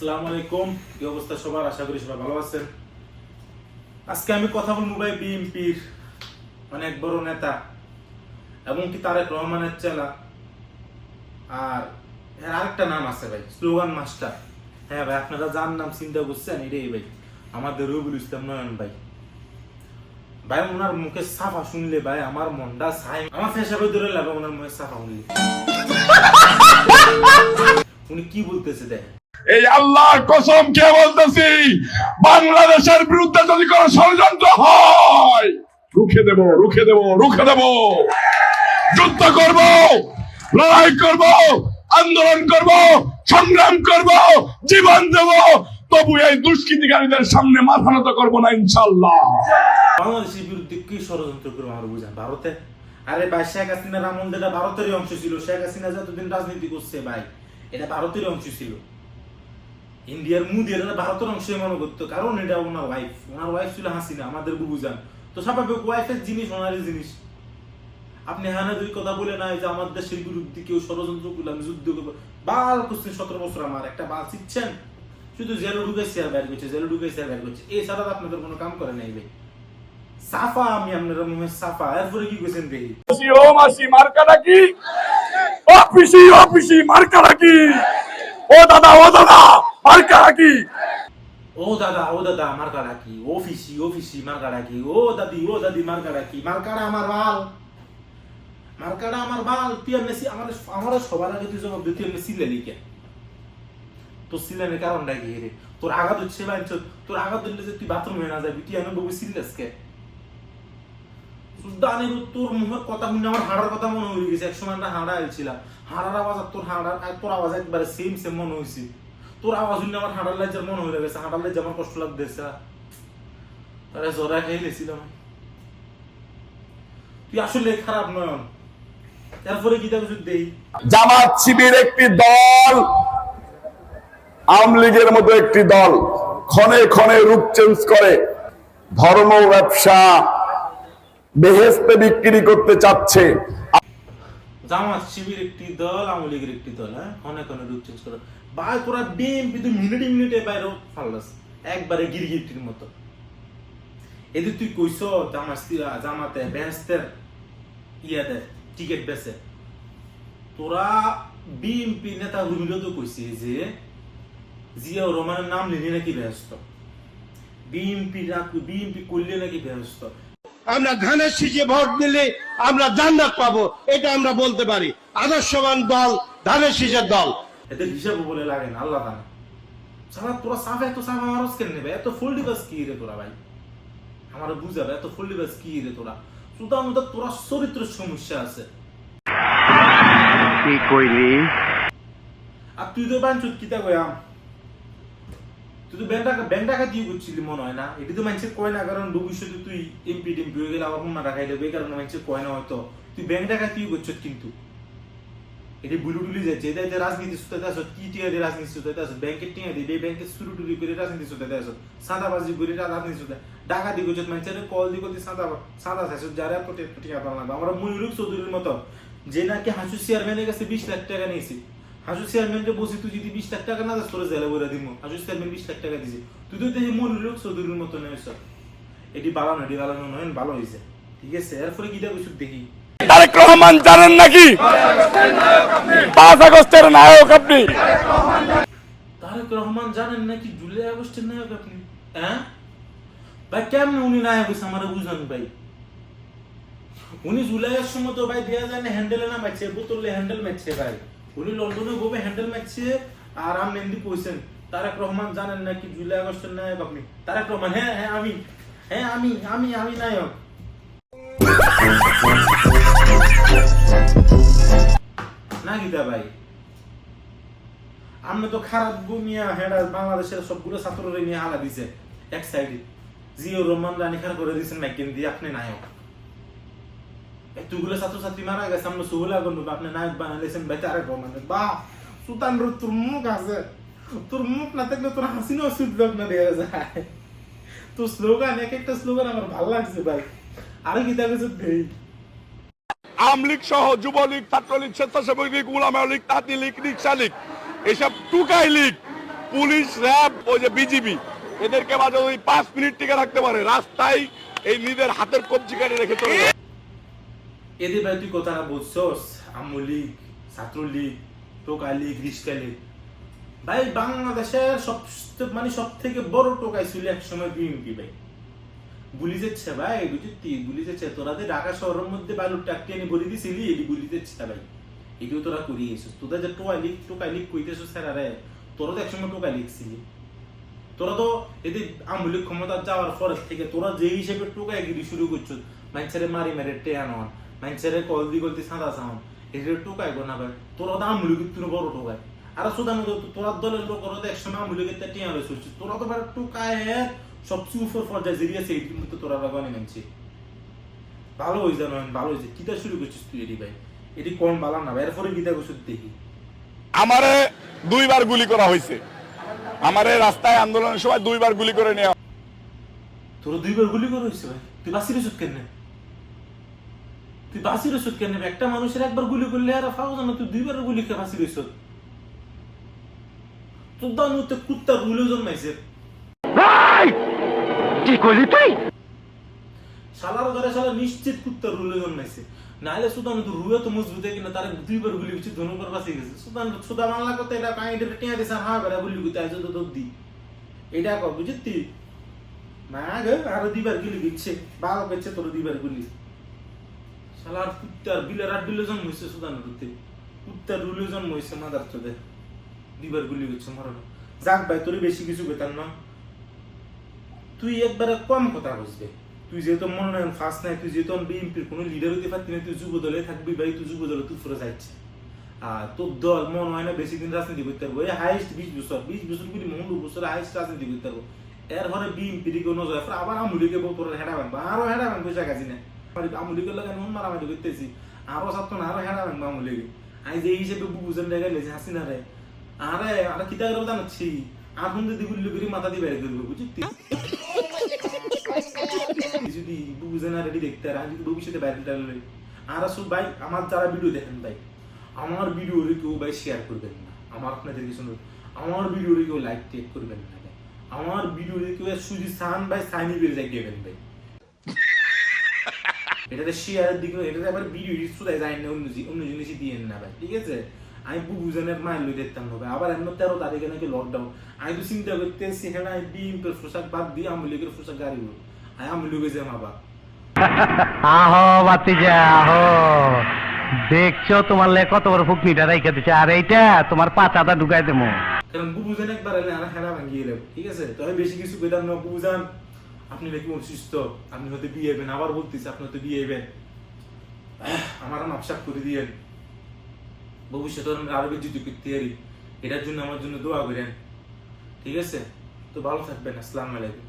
আসসালামু আলাইকুম। কি অবস্থা সবার? আশা করি সবাই ভালো আছেন। আজকে আমি কথা বলব ভাই বিএনপির অনেক বড় নেতা এবং কি তারেক রহমানের চেলা। আর এর আরেকটা নাম আছে ভাই, স্লোগান মাস্টার। হ্যাঁ ভাই, আপনারা যার নাম চিন্তা করছেন, এটাই ভাই, আমাদের রবিউল ইসলাম নয়ন ভাই। ভাই, ওনার মুখে সাফা শুনলে ভাই আমার মনটা সাই আমার ফেসাবে ধরে লাগে ওনার মুখে সাফা শুনলে। উনি কি বলতেছে দেখ? এই আল্লাহর কসম কে বলতেছি, বাংলাদেশের বিরুদ্ধে যদি কোন ষড়যন্ত্র হয়, রুখে দেব রুখে দেব রুখে দেব। যুদ্ধ করব, লড়াই করব, আন্দোলন করব, সংগ্রাম করব, জীবন দেব। তবু এই দুষ্কৃতিকারীদের সামনে মাথা নত করব না ইনশাল্লাহ বাংলাদেশের বিরুদ্ধে কি ষড়যন্ত্র করে আমার বুঝান? ভারতে? আরে ভাই, শেখ হাসিনার আমল যেটা ভারতেরই অংশ ছিল। শেখ হাসিনা যতদিন রাজনীতি করছে ভাই, এটা ভারতেরই অংশ ছিল। ইন্ডিয়ার মুদি এটা ভারতের অংশই মনে করতো, কারণ এটা ওনার ওয়াইফ ওনার ওয়াইফ ছিল হাসিনা, আমাদের বুবুজান তো স্বাভাবিক ওয়াইফের জিনিস, ওনারই জিনিস। আপনি হ্যাঁ দুই কথা বলে নাই যে আমার দেশের বিরুদ্ধে কেউ ষড়যন্ত্র করলে, আমি যুদ্ধ করব, বাল করছেন সতেরো বছর আমার, একটা বাল শিখছেন শুধু জেলে ঢুকাইছে আর বের করছে, জেলে ঢুকাইছে আর বের করছে। এছাড়া আপনাদের কোনো কাম করে নাই সাফা, আমি আপনার মুখে সাফা। এরপরে কি কইছেন ভাই? ও মাসি ও দাদা ও দাদা! মার্কাটা কি ও দাদা ও দাদা আমার কাড়া কি অফিসি অফিসি মার কাড়া কি ও দাদি ও দাদি মার কাড়া কি মার কাড়া আমার বাল। মার কাড়া আমার বাল তুই এমনি সি- আমার আমার সবার আগে তুই জবাব দিতে এমনি সিলে লিখে তো সিলেনের কারণটা কি রে? তোর আঘাত হচ্ছে ভাই তোর আঘাত হলে যে তুই বাথরুমে না যাবি, তুই এনে বউ সিলেস কে? সুদানি তোর কথা শুনে আমার হাড়ার কথা মনে হয়ে গেছে। এক সময় আমরা হাড়া আইছিলাম। হাড়ার আওয়াজ আর তোর হাড়ার তোর আওয়াজ একবারে সেম সেম মনে হয়েছে তোর আওয়াজ শুনে আমার হাড়ার লাইজার মনে হয়ে গেছে হাড়ার লাইজার আমার কষ্ট লাগতেছে। তাহলে জোরা খেয়ে গেছিলাম তুই আসলে খারাপ নয়ন তারপরে কি দেখো দেই? জামাত শিবির একটি দল আওয়ামী লীগের মতো একটি দল ক্ষণে ক্ষণে রূপ চেঞ্জ করে। ধর্ম ব্যবসা বেহেস্তে বিক্রি করতে চাচ্ছে। জামাত শিবির একটি দল আওয়ামী লীগের একটি দল হ্যাঁ? অনেক অনেক রূপ চেঞ্জ করে। ভাই মিনিটে মিনিটে ফাল্লাস একবারে গিরগিটির মতো। এদের তুই কইস জামাত ইয়াতে টিকিট তোরা বিএমপি নেতা তো কইছে যে রহমানের নাম নিলে নাকি ব্যস্ত বিএমপি বিএমপি করলে নাকি ব্যস্ত আমরা ধানের শীষে ভোট দিলে আমরা জান্নাত পাবো, এটা আমরা বলতে পারি। আদর্শবান দল, ধানের শীষের দল। এদের হিসাব বলে লাগে না আল্লাহ জানে। সারা তোরা সাফ এত সাফ আমার কেন নেবে এত ফুলডি বাস কি রে তোরা ভাই? আমার বুঝাবে এত ফুলডি বাস কি রে তোরা? সুতরাং তো তোরা চরিত্রের সমস্যা আছে। কি কইলি? আর তুই তো বাঞ্চুত কিতা কয়াম তুই তো ব্যাংক টাকা ব্যাংক টাকা দিয়ে করছিলি মনে হয় না? এটি তো মানুষের কয় না কারণ ভবিষ্যতে তুই এমপি টেমপি হয়ে গেলে আবার হুন্না টাকা দেবে এই কারণে মানুষের কয় না হয়তো। তুই ব্যাংক টাকা দিয়ে করছিস কিন্তু। এটি বুলু টুলি যাচ্ছে। এটা যে রাজনীতি সুতাতে আসো কি টিয়া দিয়ে রাজনীতি সুতাতে আসো ব্যাংকের টিয়া দিবে ব্যাংকের শুরু টুলি করে রাজনীতি সুতাতে আসো, সাদাবাজি করে রাজনীতি সুতা টাকা দিয়ে করছিস মানুষের কল দিয়ে সাদা সাদা থাকছো যারা কোটি কোটি টাকা লাগবে। আমরা ময়ূরক চৌধুরীর মতো, যে নাকি হাসু চেয়ারম্যানের কাছে বিশ লাখ টাকা নিয়েছি। হাসু চেয়ারম্যানকে বসে তুই যদি বিশ লাখ টাকা না দাস, তোরা জেলে বলে দিব। হাসু চেয়ারম্যান বিশ লাখ টাকা দিছে। তুই তো দেখি ময়ূরক চৌধুরীর মতো নেস এটি বালানো এটি বালানো নয় ভালো হয়েছে ঠিক আছে? এরপরে কি দেখো দেখি। তারেক রহমান জানেন নাকি? পাঁচ আগস্টের নায়ক আপনি। তারেক রহমান জানেন নাকি? জুলাই আগস্টের নায়ক আপনি। হ্যাঁ? ভাই, কেমন উনি নায়ক হয়েছে আমার বুঝান ভাই? উনি জুলাইয়ের সময় তো ভাই দেয়া যায় না হ্যান্ডেলে না মারছে, বোতলে হ্যান্ডেল মারছে ভাই। উনি লন্ডনে গোবে হ্যান্ডেল মারছে আর আম নেন্দি কইছেন, তারেক রহমান জানেন নাকি জুলাই আগস্টের নায়ক আপনি? তারেক রহমান হ্যাঁ হ্যাঁ আমি। হ্যাঁ আমি আমি আমি নায়ক। না আমরা তো খারাপ গুমিয়া হেডা বাংলাদেশের সবগুলো ছাত্ররে নিয়ে হালা দিছে। এক সাইডে জিও রহমান রানী খান করে দিয়েছেন ম্যাকেন দিয়ে, আপনি নায়ক। এতগুলো ছাত্রছাত্রী মারা গেছে আমরা সুগুলা করব আপনি নায়ক বানাইলেছেন ভাই তারেক রহমান বা, সুতান তোর মুখ আছে। তোর মুখ না থাকলে তোর হাসিনো সুযোগ না দেওয়া যায়। তোর স্লোগান এক একটা স্লোগান আমার ভালো লাগছে ভাই। আরে কি দেখেছ দেই আওয়ামী লীগ সহ যুবলীগ ছাত্রলীগ স্বেচ্ছাসেবক লীগ উলামা লীগ তাঁতি লীগ রিক্সা লীগ এসব টুকাই লীগ পুলিশ র্যাব ওই যে বিজিবি এদেরকে মাঝে ওই পাঁচ মিনিট টিকে রাখতে পারে। রাস্তায় এই নিজের হাতের কবজি কাটে রেখে চলে। এদের ভাই তুই কথাটা বলছস ছাত্রলীগ টোকা লীগ রিস্কা লীগ। ভাই বাংলাদেশের সব মানে সব থেকে বড় টোকাই ছিল এক সময় বিএনপি ভাই। গুলি যাচ্ছে ভাই গুলি যাচ্ছে তোরা যে ঢাকা শহরের মধ্যে বালুর টাকটি এনে ভরে দিছিলি এটি যাচ্ছে ভাই। এটিও তোরা করিয়েছিস। তোদের যে টোকা লিগ টোকা লিগ কইতেছিস স্যার তোরা তো একসময় টোকা লিখছিলি তোরা তো এদের আমলিক ক্ষমতা যাওয়ার পর থেকে তোরা যে হিসেবে টোকাইগিরি শুরু করছ মানুষের মারি মেরে টেয়া নন মানুষের কল দি গলতি সাদা সাউন, এদের টোকাই গো না ভাই। তোরা তো আমলিক তুই বড় টোকাই আর সুদান, তোরা দলের লোক একসময় আমলিকের তে টিয়া রয়েছে তোরা তো ভাই টোকায় সবচেয়ে উপর পর্যায়ে জেরিয়েছে এই কিন্তু তোরা লাগানি মানছি ভালো হয়েছে নয় ভালো হয়েছে। কিতা শুরু করছিস তুই এটি ভাই? এটি কোন ভালো না ভাই এরপরে গীতা করছিস দেখি। আমারে দুইবার গুলি করা হয়েছে। আমারে রাস্তায় আন্দোলনের সময় দুইবার গুলি করে নেওয়া। তোর দুইবার গুলি করে হয়েছে ভাই? তুই বাসির ওষুধ কেন নে? তুই বাসির ওষুধ কেন একটা মানুষের একবার গুলি করলে আর ফাও জানো তুই দুইবার গুলি খেয়ে বাসির ওষুধ। তোর হতে কুত্তা রুলেও জন্মাইছে। কি করলি তুই? শালার ঘরে শালা নিশ্চিত কুত্তা রুলে জন্মাইছে নাইলে সুদান তো রুয়ে তো মজবুত হয় কিনা, তার দুইবার গুলি হচ্ছে ধনুবার বাঁচিয়ে গেছে। সুদান সুদা বাংলা করতে এটা কাহিনী টিয়া দিছে হা বেড়া গুলি করতে আইছো, তো দি। এটা কর বুঝতি না গে, আরও দুইবার গুলি দিচ্ছে বাবা পেছে তোর দুইবার গুলি। শালার কুত্তার বিলের আর বিলে জন্ম হয়েছে সুদান রুতে। কুত্তার রুলে জন্ম হয়েছে মাদার চোদে। দুইবার গুলি করছে মরণ যাক ভাই তোর বেশি কিছু বেতার না। তুই একবারে কম কথা বুঝবে। তুই যেহেতু মনোনয়ন ফার্স্ট নাই, তুই যেহেতু বিএনপির কোনো লিডার হইতে পারতি না তুই যুব দলে থাকবি ভাই, তুই যুব দলে তুই ফুরে যাচ্ছে আর তোর দল মনে হয় না বেশি দিন রাজনীতি করতে পারব এই হাইস্ট বিশ বছর বিশ বছর কুড়ি মন্ডু বছর হাইস্ট রাজনীতি করতে পারব এর ঘরে বিএনপি দিকে নজর আবার আমুলিকে বউ তোর হেডা বানবো। আরও হেডা বানবো পয়সা কাজি না আমুলিকে লাগে মন মারামারি করতেছি। আরও সাত না, আরও হেডা বানবো আমুলিকে। আমি যে হিসেবে বুঝেন জায়গায় লেছে, হাসিনা রে। আরে আরে কিতা করে জানাচ্ছি? আর হুন্দে দিগুলি করে মাথা দিয়ে বের করব বুঝলি? যদি রেডি দেখতে আর আমি ভবিষ্যতে বাইরে টানলে আর আসুন ভাই, আমার যারা ভিডিও দেখেন ভাই, আমার কেউ ভাই শেয়ার করবেন না। আমার আপনাদের কিছু আমার কেউ লাইক টেক করবেন না আমার কেউ সুজি সান ভাই সাইনি যাই ভাই। এটাতে শেয়ারের দিকে, এটাতে আবার ভিডিও যায় না, অন্য অন্য জিনিসই দিয়ে না ভাই, ঠিক আছে? আমি বুবুজনের মায়ের লই দেখতাম আবার এমন তেরো তারিখে নাকি লকডাউন আমি তো চিন্তা করতেছি হ্যাঁ বিএমপির পোশাক বাদ দিয়ে আমি লীগের পোশাক গাড়ি আমি আমি লুকে যাই আবার আহো বাতিজা আহো। দেখছ তোমার লে কত বড় ফুকনিটা রাইখা দিচ্ছে আর এইটা তোমার পাতাটা ঢুকাই দেবো। কারণ একবার এলে আর হেরা ভাঙিয়ে ঠিক আছে? তবে বেশি কিছু পেলাম না আপনি নাকি অসুস্থ আপনি হয়তো বিয়ে হবেন। আবার বলতেছি আপনি হয়তো বিয়ে হবেন। আমার মাপসাপ করে দিয়েন। ভবিষ্যতে আরও বেশি যদি করতে পারি। এটার জন্য আমার জন্য দোয়া করেন। ঠিক আছে? তো ভালো থাকবেন আসসালামু আলাইকুম।